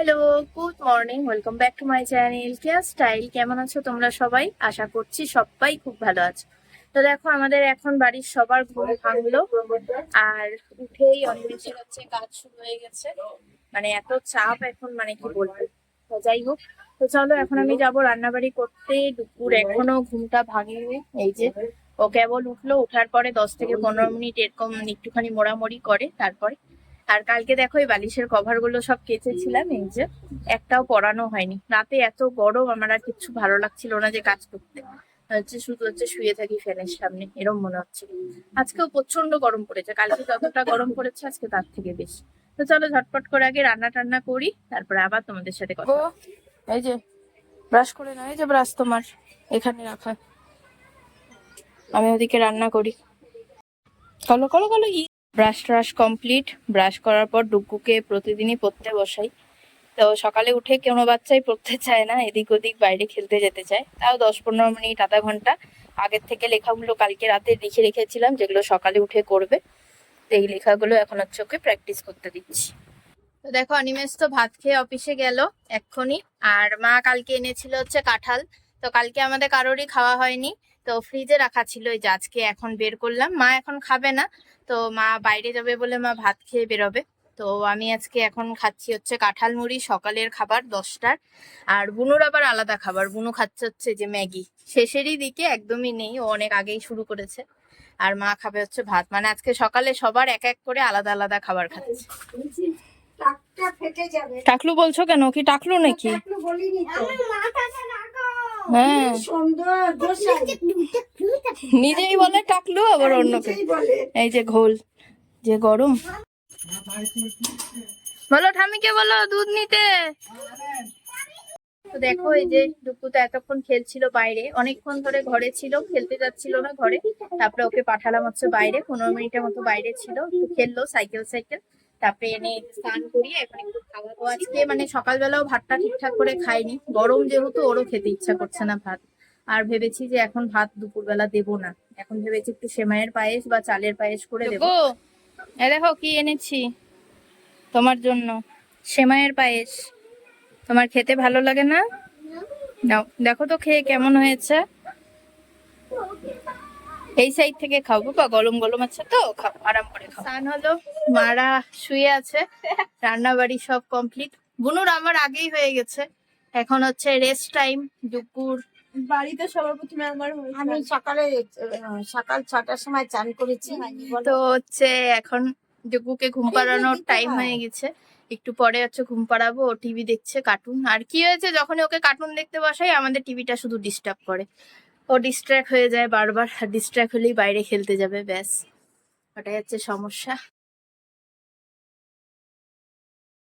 Hello, good morning, welcome back to my channel care style. কেমন আছো তোমরা সবাই? আশা করছি সবাই খুব ভালো আছো। তো দেখো, আমাদের এখন বাড়ির সবার ঘুম ভাঙলো, আর উঠেই অনিমেষের হচ্ছে কাজ শুরু হয়ে গেছে। মানে এত চাপ এখন মানে কি বলব? যাই হোক, তো চলো এখন আমি যাব রান্নাবাড়ি করতে। দুপুর এখনও ঘুমটা ভাঙেনি, এই যে ও কেবল উঠল, ওঠার পরে দশ থেকে পনেরো মিনিট এরকম একটুখানি মোড়ামুড়ি করে, তারপরে আর কালকে দেখো এই বালিশের কভারগুলো সব কেচেছিলাম, এই যে একটাও পরানো হয়নি। রাতে এত গরম, আমার আর কিচ্ছু ভালো লাগছিল না যে কাজ করতে। হচ্ছে শুধু হচ্ছে শুয়ে থাকি ফ্যানের সামনে, এরম মনে হচ্ছে। আজকেও প্রচণ্ড গরম পড়েছে, কালকে যতটা গরম পড়েছে আজকে তার থেকে বেশি। তো চলো ঝটপট করে আগে রান্না টান্না করি, তারপরে আবার তোমাদের সাথে কথা এই যে ব্রাশ করে না এই যে ব্রাশ তোমার এখানে রাখা। আমি ওদিকে রান্না করি। কলো কলো কলো, ই। ব্রাশ ট্রাশ কমপ্লিট ব্রাশ করার পর ডুগুকে প্রতিদিনই পড়তে বসাই। তো সকালে উঠে কোনো বাচ্চাই পড়তে চায় না, এদিক ওদিক বাইরে খেলতে যেতে চায়। তাও দশ পনেরো মিনিট, আধা ঘণ্টা। আগের থেকে লেখাগুলো কালকে রাতে লিখে রেখেছিলাম, যেগুলো সকালে উঠে করবে। তো এই লেখাগুলো এখন হচ্ছে ওকে প্র্যাকটিস করতে দিচ্ছি। তো দেখো, অনিমেষ তো ভাত খেয়ে অফিসে গেল এক্ষুনি। আর মা কালকে এনেছিল হচ্ছে কাঁঠাল। তো কালকে আমাদের কারোরই খাওয়া হয়নি। তো ফ্রিজে রাখা ছিল এই যে আজকে এখন বের করলাম। মা এখন খাবে না তো মা বাইরে যাবে বলে মা ভাত খেয়ে বেরোবে। তো আমি আজকে এখন খাচ্ছি হচ্ছে কাঁঠাল মুড়ি সকালের খাবার দশটার। আর বুনুর আবার আলাদা খাবার বুনু খাচ্ছে হচ্ছে যে ম্যাগি। শেষেরই দিকে একদমই নেই ও অনেক আগেই শুরু করেছে। আর মা খাবে হচ্ছে ভাত। মানে আজকে সকালে সবার এক এক করে আলাদা আলাদা খাবার খাচ্ছে। টাকটা ফেটে যাবে। টাকলু বলছো কেন? কি টাকলু নাকি? বলিনি তো। হ্যাঁ। নিজেই বলে টাকলু আবার অন্যকে এই যে ঘোল যে গরম। বলো ঠামিকে বলো দুধ নিতে। তো দেখো এই যে ডুকু তো এতক্ষণ খেলছিল বাইরে অনেকক্ষণ ধরে ঘরে ছিল খেলতে যাচ্ছিল না ঘরে। তারপরে ওকে পাঠালাম হচ্ছে বাইরে পনেরো মিনিটের মতো বাইরে ছিল। খেললো সাইকেল সাইকেল। তারপরে এনে স্নান করিয়ে এখন একটু খাওয়াবো আজকে মানে সকালবেলাও ভাতটা ঠিকঠাক করে খাইনি। গরম যেহেতু ওরও খেতে ইচ্ছা করছে না ভাত। আর ভেবেছি যে এখন ভাত দুপুরবেলা দেবো না। এখন ভেবেছি একটু সেমাইয়ের পায়েস বা চালের পায়েস করে দেবো। এ দেখো কি এনেছি তোমার জন্য। সেমাইয়ের পায়েস। তোমার খেতে ভালো লাগে না? দেখো তো খেয়ে কেমন হয়েছে। এই সাইড থেকে খাও বাবা গরম গরম আছে তো খাও আরাম করে খাও। স্নান হলো মারা শুয়ে আছে রান্না বাড়ি সব কমপ্লিট বুনুর আমার আগেই হয়ে গেছে। এখন হচ্ছে রেস্ট টাইম দুপুর। বাড়িতে সবার প্রথমে আমার আমি সকালে সকাল ছটার সময় চান করেছি। তো হচ্ছে এখন ডুগুকে ঘুম পাড়ানোর টাইম হয়ে। গেছে। একটু পরে হচ্ছে ঘুম পাড়াবো ও টিভি দেখছে কার্টুন আর কি হয়েছে যখনই ওকে কার্টুন দেখতে বসাই আমাদের টিভিটা শুধু ডিস্টার্ব করে। ও ডিস্ট্র্যাক্ট হয়ে যায় বারবার ডিস্ট্র্যাক্ট হলেই বাইরে খেলতে যাবে ব্যাস। ওটাই হচ্ছে সমস্যা।